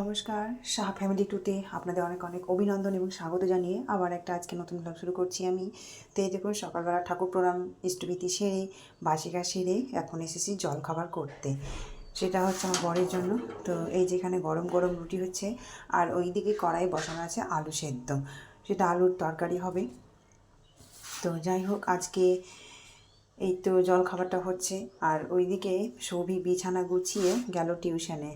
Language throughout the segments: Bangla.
নমস্কার, শাহ ফ্যামিলি টুতে আপনাদের অনেক অনেক অভিনন্দন এবং স্বাগত জানিয়ে আবার একটা আজকে নতুন ব্লগ শুরু করছি আমি। তো এই দেখুন, সকালবেলা ঠাকুর প্রণাম, ইষ্টভীতি সেরে বাসিকা সেরে এখন এসেছি জল খাবার করতে। সেটা হচ্ছে আমার বরের জন্য। তো এই যেখানে গরম গরম রুটি হচ্ছে আর ওই দিকে কড়াই বসানো আছে আলু সেদ্ধ। সেটা আলুর তরকারি হবে। তো যাই হোক, আজকে এই তো জল খাবারটা হচ্ছে। আর ওইদিকে সবই বিছানা গুছিয়ে গেল টিউশনে।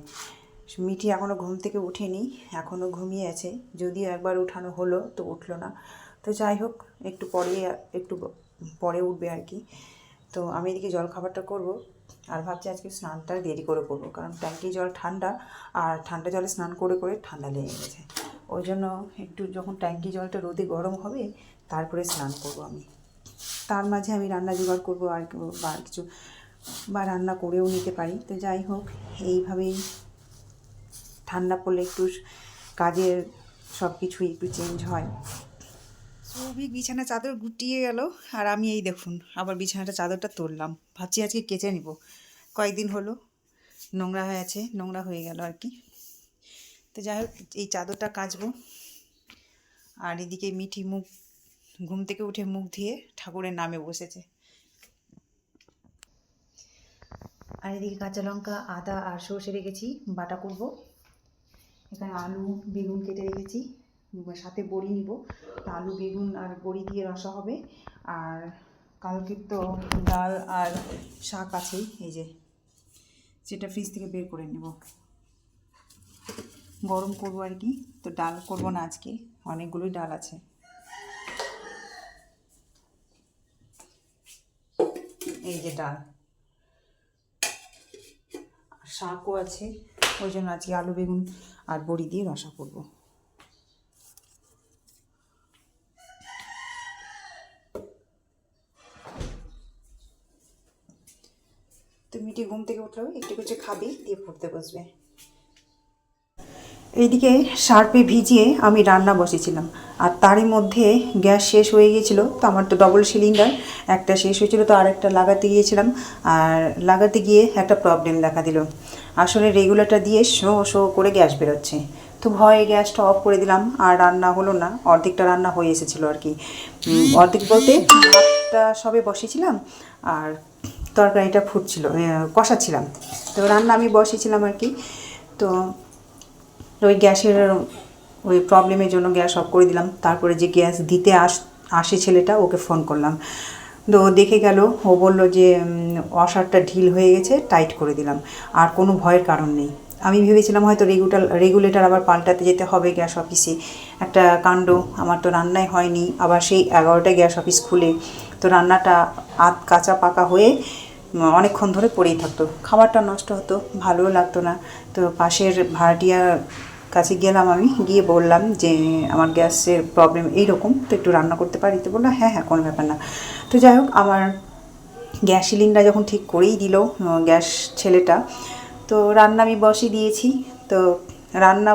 মিঠি এখনও ঘুম থেকে উঠেনি এখনও ঘুমিয়ে আছে। যদিও একবার উঠানো হলো তো উঠল না। তো যাই হোক, একটু পরে একটু পরে উঠবে আর কি। তো আমি এদিকে জল খাবারটা করব আর ভাবছি আজকে স্নানটা দেরি করে করব, কারণ ট্যাঙ্কি জল ঠান্ডা আর ঠান্ডা জলে স্নান করে করে ঠান্ডা লেগে গেছে। ওই জন্য একটু যখন ট্যাঙ্কি জলটা রোদে গরম হবে, তারপরে স্নান করব আমি। তার মাঝে আমি রান্না জোগাড় করব আর কিছু, বা রান্না করেও নিতে পারি। তো যাই হোক, এইভাবেই ঠান্ডা পড়লে একটু কাজের সব কিছুই একটু চেঞ্জ হয়। সৌভিক বিছানা চাদর গুটিয়ে গেল, আর আমি এই দেখুন, আবার বিছানাটা চাদরটা তুললাম। ভাবছি আজকে কেচে নিব। কয়েকদিন হলো, নোংরা হয়ে আছে, নোংরা হয়ে গেল আর কি। তো যাই হোক, এই চাদরটা কাচবো। আর এদিকে মিঠি মুখ, ঘুম থেকে উঠে মুখ ধুয়ে ঠাকুরের নামে বসেছে। আর এদিকে কাঁচা লঙ্কা, আদা আর সর্ষে রেখেছি, বাটা করব। এখানে আলু, বেগুন কেটে রেখেছি। সাথে বড়ি নিব। আলু, বেগুন আর বড়ি দিয়ে রসা হবে। আর কালকের তো ডাল আর শাক আছেই, এই যে সেটা ফ্রিজ থেকে বের করে নেব। গরম করব আর কি, তো ডাল করব না আজকে, অনেকগুলোই ডাল আছে। এই যে ডাল। শাকও আছে। ওই জন্য আজকে আলু, বেগুন আর বড়ি দিয়ে রসা করব। তো মিটি ঘুম থেকে উঠল একটু কিছু খাবে, দিয়ে পড়তে বসবে। এইদিকে সার্পে ভিজিয়ে আমি রান্না বসেছিলাম। আর তারই মধ্যে গ্যাস শেষ হয়ে গিয়েছিল, তো আমার তো ডবল সিলিন্ডার একটা শেষ হয়েছিল, তো আরেকটা লাগাতে গিয়েছিলাম। আর লাগাতে গিয়ে একটা প্রবলেম দেখা দিল। আসলে রেগুলেটর দিয়ে শো শো করে গ্যাস বেরোচ্ছে। তো ভয়ে গ্যাসটা অফ করে দিলাম, আর রান্না হলো না। অর্ধেকটা রান্না হয়ে এসেছিল আর কি। অর্ধেক বলতে ভাতটা সবে বসেছিলাম, আর তরকারিটা ফুটছিল কষাচ্ছিলাম। তো রান্না আমি বসিয়েছিলাম আর কি। তো ওই গ্যাসের ওই প্রবলেমের জন্য গ্যাস অফ করে দিলাম। তারপরে যে গ্যাস দিতে আস, আসে ছেলেটা, ওকে ফোন করলাম। তো দেখে গেল, ও বলল যে ওয়াশারটা ঢিল হয়ে গেছে, টাইট করে দিলাম। আর কোনো ভয়ের কারণ নেই। আমি ভেবেছিলাম হয়তো রেগুটার রেগুলেটর আবার পাল্টাতে যেতে হবে গ্যাস অফিসে। একটা কাণ্ড, আমার তো রান্নাই হয়নি। আবার সেই এগারোটায় গ্যাস অফিস খুলে, তো রান্নাটা আধ কাঁচা পাকা হয়ে অনেকক্ষণ ধরে পড়েই থাকতো। খাবারটা নষ্ট হতো, ভালোও লাগতো না। তো পাশের ভাড়াটিয়ার কাছে গেলাম আমি, গিয়ে বললাম যে, আমার গ্যাসের প্রবলেম এইরকম, তো একটু রান্না করতে পারি? তো বলল হ্যাঁ হ্যাঁ কোনো ব্যাপার না। তো যাই হোক, আমার গ্যাস সিলিন্ডার যখন ঠিক করেই দিল গ্যাস ছেলেটা, তো রান্না আমি বসিয়ে দিয়েছি। তো রান্না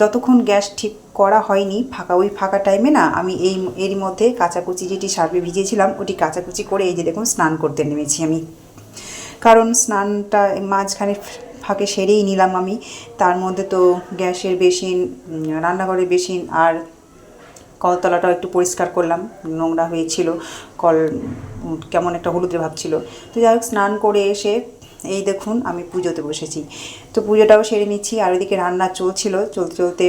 যতক্ষণ গ্যাস ঠিক করা হয়নি, ফাঁকা, ওই ফাঁকা টাইমে না আমি এই, এরই মধ্যে কাঁচাকুচি যেটি সার্ভে ভিজিয়েছিলাম, ওটি কাঁচাকুচি করে এই যে দেখুন স্নান করতে নেমেছি আমি। কারণ স্নানটা মাঝখানে ফাঁকে সেরেই নিলাম আমি। তার মধ্যে তো গ্যাসের বেসিন রান্নাঘরের বেসিন আর কলতলাটাও একটু পরিষ্কার করলাম, নোংরা হয়েছিল, কল কেমন একটা হলুদে ভাব ছিল। তো যাই হোক, স্নান করে এসে এই দেখুন, আমি পুজোতে বসেছি। তো পুজোটাও সেরে নিচ্ছি, আর ওইদিকে রান্না চলছিল, চলতে চলতে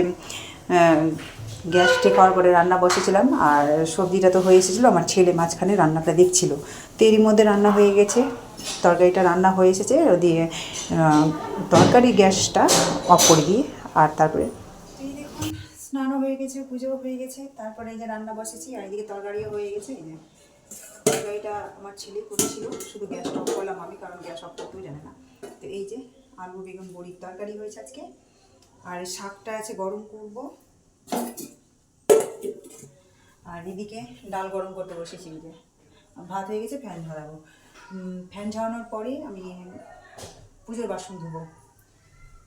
গ্যাস ঠিক হওয়ার পরে রান্না বসেছিলাম, আর সবজিটা তো হয়ে এসেছিল, আমার ছেলে মাঝখানে রান্নাটা দেখছিল। তো এরই মধ্যে রান্না হয়ে গেছে, তরকারিটা রান্না হয়ে এসেছে দিয়ে তরকারি গ্যাসটা অফ করে দিয়ে আর তারপরে স্নানও হয়ে গেছে, পুজোও হয়ে গেছে, তারপরে এই যে রান্না বসেছি, আর এদিকে তরকারিও হয়ে গেছে, এই যে তরকারিটা আমার ছেলে করেছিল, শুধু গ্যাসটা অফ করলাম আমি, কারণ গ্যাস অফ করতেও জানে না। তো এই যে আলু, বেগুন, বড়ির তরকারি হয়েছে আজকে। আর শাকটা আছে গরম করব। আর এদিকে ডাল গরম করতে বসেছি যে। ভাত হয়ে গেছে, ফ্যান ঝরাবো ফ্যান ঝরানোর পরে আমি পুজোর বাসন ধোবো।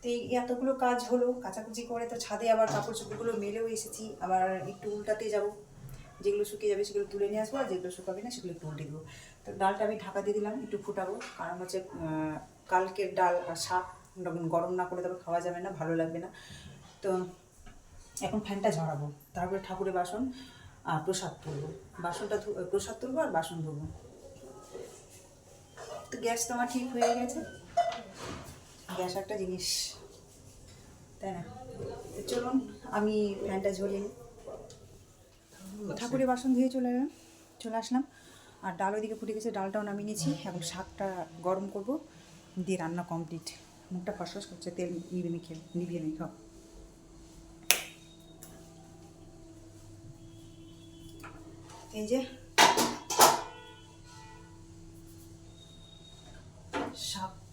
তো এই এতগুলো কাজ হলো, কাচাকুচি করে তো ছাদে আবার কাপড় চোপড়গুলো মেলেও এসেছি, আবার একটু উল্টাতে যাব। যেগুলো শুকিয়ে যাবে সেগুলো তুলে নিয়ে আসব, আর যেগুলো শুকাবে না সেগুলো একটু উল্টে দেবো। তো ডালটা আমি ঢাকা দিয়ে দিলাম, একটু ফুটাবো, কারণ হচ্ছে কালকের ডাল আর শাক গরম না করে তবে খাওয়া যাবে না, ভালো লাগবে না। তো এখন ফ্যানটা ঝরাবো, তারপরে ঠাকুরের বাসন আর প্রসাদ তুলবো। বাসনটা প্রসাদ তুলবো আর বাসন ধুবো। তো গ্যাস তো আমার ঠিক হয়ে গেছে। গ্যাস একটা জিনিস, তাই না? চলুন, আমি ফ্যানটা ঝরিয়ে নিই। ঠাকুরের বাসন ধুয়ে চলে এলাম চলে আসলাম। আর ডাল ওইদিকে ফুটে গেছে, ডালটাও নামিয়ে নিয়েছি এখন শাকটা গরম করব। দিয়ে রান্না কমপ্লিট। মুখটা ফসফস করছে, তেল নিবে মেখে নিভিয়ে নি খাও। এই যে। শাকটা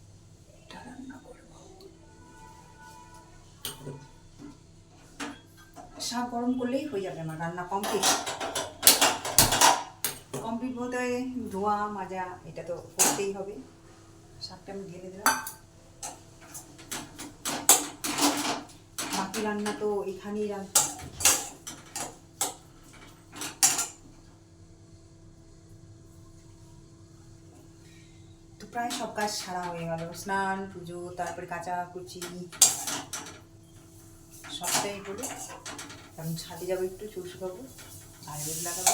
শাক গরম করলেই হয়ে যাবে আমার রান্না কমপ্লিট কমপ্লিট বলতে ধোয়া, মাজা, এটা তো করতেই হবে। শাকটা আমি ঢেলে দিলাম। বাকি রান্না তো এখানেই রান তো প্রায় সব কাজ সারা হয়ে গেল। স্নান, পুজো, তারপরে কাঁচা কুচি, সবটাই হলো। এখন ছাদে যাব একটু চুল শুকাবো আর রোদ লাগাবো।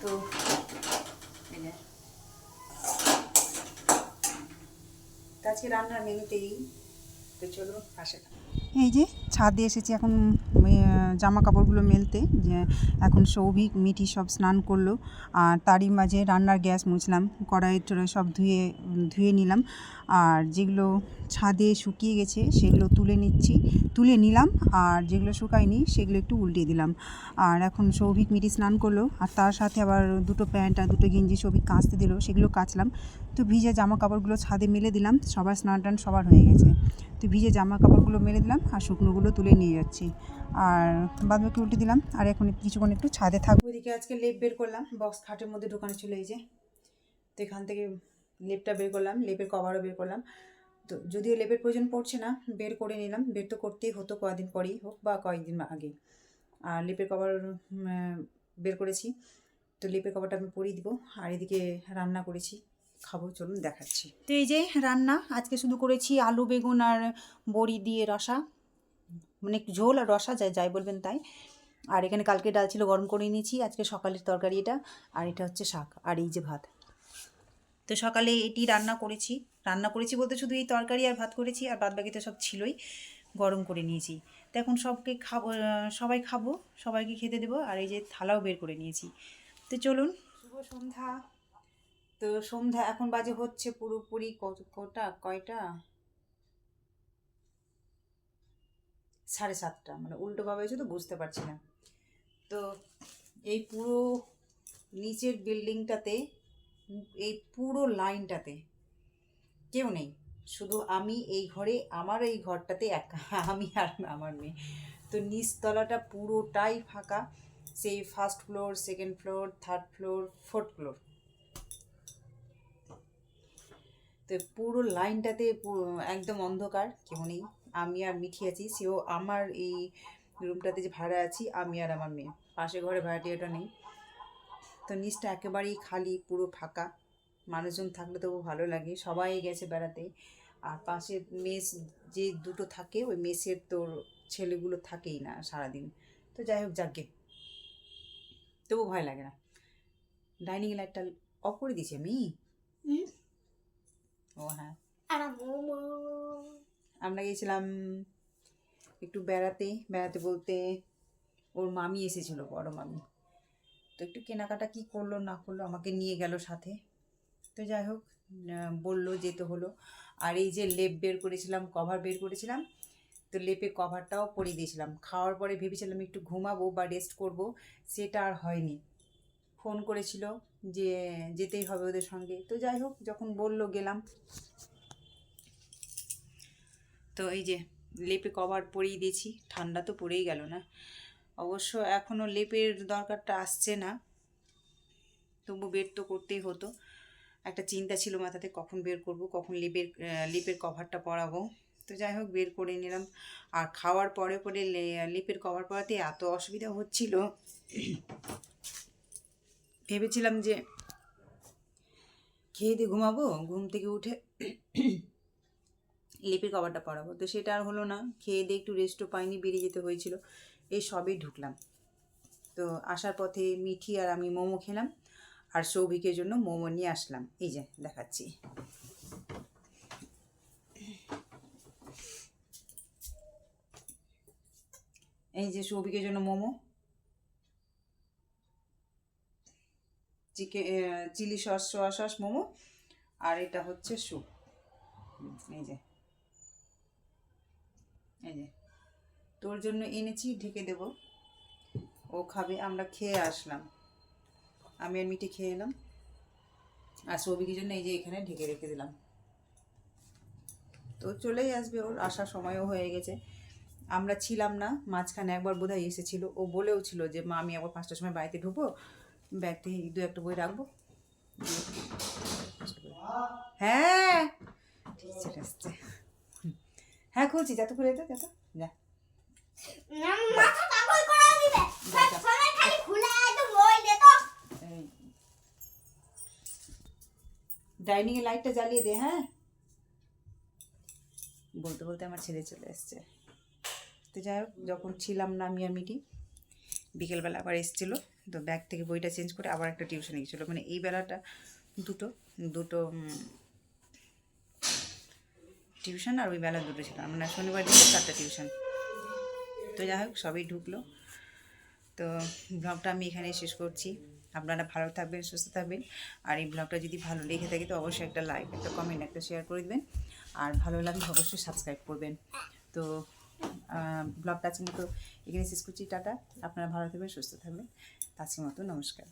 তো আজকে রান্নার মেনুতেই। তো চলো, পাশে এই যে, ছাদে এসেছি, এখন জামা কাপড়গুলো মেলতে, যে এখন সৌভিক, মিঠি সব স্নান করল, আর তারই মাঝে রান্নার গ্যাস মুছলাম কড়াই টড়াই সব ধুয়ে ধুয়ে নিলাম, আর যেগুলো ছাদে শুকিয়ে গেছে সেগুলো তুলে নিচ্ছি, তুলে নিলাম, আর যেগুলো শুকায়নি সেগুলো একটু উল্টিয়ে দিলাম, আর এখন সৌভিক মিটি স্নান করল, আর তার সাথে আবার দুটো প্যান্ট আর দুটো গেঞ্জি সৌভিক কাচতে দিল, সেগুলো কাচলাম, তো ভিজে জামা কাপড়গুলো ছাদে মেলে দিলাম, সবার স্নান টান সবার হয়ে গেছে, তো ভিজে জামা কাপড়গুলো মেলে দিলাম, আর শুকনোগুলো তুলে নিয়ে যাচ্ছি, আর বাদ বাকি উল্টে দিলাম। আর এখন কিছুক্ষণ একটু ছাদে থাকব ওইদিকে আজকে লেপ বের করলাম। বক্স খাটের মধ্যে ঢোকানো ছিল এই যে। তো এখান থেকে লেপটা বের করলাম। লেপের কভারও বের করলাম। তো যদিও লেপের প্রয়োজন পড়ছে না, বের করে নিলাম। বের তো করতেই হতো কয়েকদিন পরেই হোক বা কয়েকদিন আগে। আর লেপের কভার বের করেছি। তো লেপের কভারটা আমি পরিয়ে দিব। আর এদিকে রান্না করেছি। খাব, চলুন দেখাচ্ছি। তো এই যে রান্না, আজকে শুধু করেছি আলু, বেগুন আর বড়ি দিয়ে রসা। মানে একটু ঝোল আর রসা যায় যাই বলবেন তাই। আর এখানে কালকে ডাল ছিল, গরম করে নিয়েছি। আজকে সকালের তরকারি এটা। আর এটা হচ্ছে শাক আর এই যে ভাত। তো সকালে এটি রান্না করেছি। রান্না করেছি বলতে শুধু এই তরকারি আর ভাত করেছি, আর বাদ বাকি তো সব ছিলই। গরম করে নিয়েছি। তো এখন সবকে খাব সবাই খাব, সবাইকে খেতে দেবো। আর এই যে থালাও বের করে নিয়েছি। তো চলুন। শুভ সন্ধ্যা। তো সন্ধ্যা এখন বাজে হচ্ছে পুরোপুরি কটা? কয়টা? সাড়ে সাতটা মানে উল্টোভাবে হয়েছে তো বুঝতে পারছি না। তো এই পুরো নিচের বিল্ডিংটাতে, এই পুরো লাইনটাতে কেউ নেই। শুধু আমি এই ঘরে, আমার এই ঘরটাতে একা, আমি আর আমার মেয়ে। তো নিচতলাটা পুরোটাই ফাঁকা, সেই first floor second floor third floor fourth floor তো পুরো লাইনটাতে একদম অন্ধকার, কেউ নেই। আমি আর মিঠি আছি। সেও আমার এই রুমটাতে যে ভাড়া আছি আমি আর আমার মেয়ে। পাশে ঘরে ভাড়াটিয়াটা নেই। তো নিচটা একেবারেই খালি পুরো ফাঁকা। মানুষজন থাকলে তবু ভালো লাগে। সবাই গেছে বেড়াতে। আর পাশে মেস যে দুটো থাকে ওই মেসের তোর ছেলেগুলো থাকেই না সারাদিন। তো যাই হোক যাকে। তবু ভয় লাগে না। ডাইনিং লাইটটা অফ করে দিয়েছি আমি ও হ্যাঁ। আমরা গেছিলাম একটু বেড়াতে বেড়াতে বলতে ওর মামি এসেছিল, বড় মামি। তো একটু কেনাকাটা কি করল, না করল, আমাকে নিয়ে গেল সাথে। তো যাই হোক বলল যেতে হলো। আর এই যে লেপ বের করেছিলাম, কভার বের করেছিলাম, তো লেপে কভারটাও পরিয়ে দিয়েছিলাম। খাওয়ার পরে ভেবেছিলাম একটু ঘুমাবো বা রেস্ট করব, সেটা আর হয়নি। ফোন করেছিল যে যেতেই হবে ওদের সঙ্গে। তো যাই হোক, যখন বলল গেলাম তো এই যে লেপে কভার পরিয়ে দিয়েছি, ঠান্ডা তো পড়েই গেল না। অবশ্য এখনও লেপের দরকারটা আসছে না, তবু বের তো করতেই হতো। একটা চিন্তা ছিল মাথাতে, কখন বের করব, কখন লেপের লেপের কভারটা পরাবো। তো যাই হোক, বের করে নিলাম। আর খাওয়ার পরে পরে লেপের কভার পরাতে এত অসুবিধা হচ্ছিল। ভেবেছিলাম যে খেয়ে দিয়ে ঘুমাবো, ঘুম থেকে উঠে লিপির কভারটা পরাবো। তো সেটা আর হলো না। খেয়ে দিয়ে একটু রেস্টও পাইনি, বেরিয়ে যেতে হয়েছিল। এই সবই ঢুকলাম। তো আসার পথে মিঠি আর আমি মোমো খেলাম। আর সৌভিকের জন্য মোমো নিয়ে আসলাম। এই যে, দেখাচ্ছি। এই যে সৌভিকের জন্য momo. Chicken chilli sauce, soya sauce momo. আর এটা হচ্ছে স্যুপ। এই যে। এই যে, তোর জন্য এনেছি, ঢেকে দেব। ও খাবে, আমরা খেয়ে আসলাম। আমি আর মিটি খেয়ে এলাম। আর সৌভিকের জন্য এই যে এখানে ঢেকে রেখে দিলাম। তো চলেই আসবে ওর, আসার সময়ও হয়ে গেছে। আমরা ছিলাম না, মাঝখানে একবার বোধহয় এসেছিল। ও বলেও ছিল যে, মা, আমি একবার পাঁচটার সময় বাড়িতে ঢুকবো, ব্যাগ থেকে দু একটা বই রাখব। হ্যাঁ ঠিক আছে হ্যাঁ খুলছি যা তো খুলে দে যা যা। ডাইনিং এ লাইটটা জ্বালিয়ে দে হ্যাঁ? বলতে বলতে আমার ছেলে চলে এসছে। তো যাই হোক যখন ছিলাম না আমি মিটি বিকেলবেলা আবার এসেছিল। তো ব্যাগ থেকে বইটা চেঞ্জ করে আবার একটা টিউশনে গেছিল মানে এই বেলাটা দুটো দুটো টিউশন আর ওই বেলা দুটো ছিল। মানে শনিবার দিন চারটা টিউশন। তো যাই হোক, সবই ঢুকলো। তো ব্লগটা আমি এখানে শেষ করছি। আপনারা ভালো থাকবেন, সুস্থ থাকবেন। আর এই ব্লগটা যদি ভালো লেগে থাকে, তো অবশ্যই একটা লাইক, একটা কমেন্ট একটা শেয়ার করে দেবেন। আর ভালো লাগলে অবশ্যই সাবস্ক্রাইব করবেন। তো ব্লগটা আজকের মতো এখানে শেষ করছি। টাটা। আপনারা ভালো থাকবেন, সুস্থ থাকবেন। আজকের মতো নমস্কার।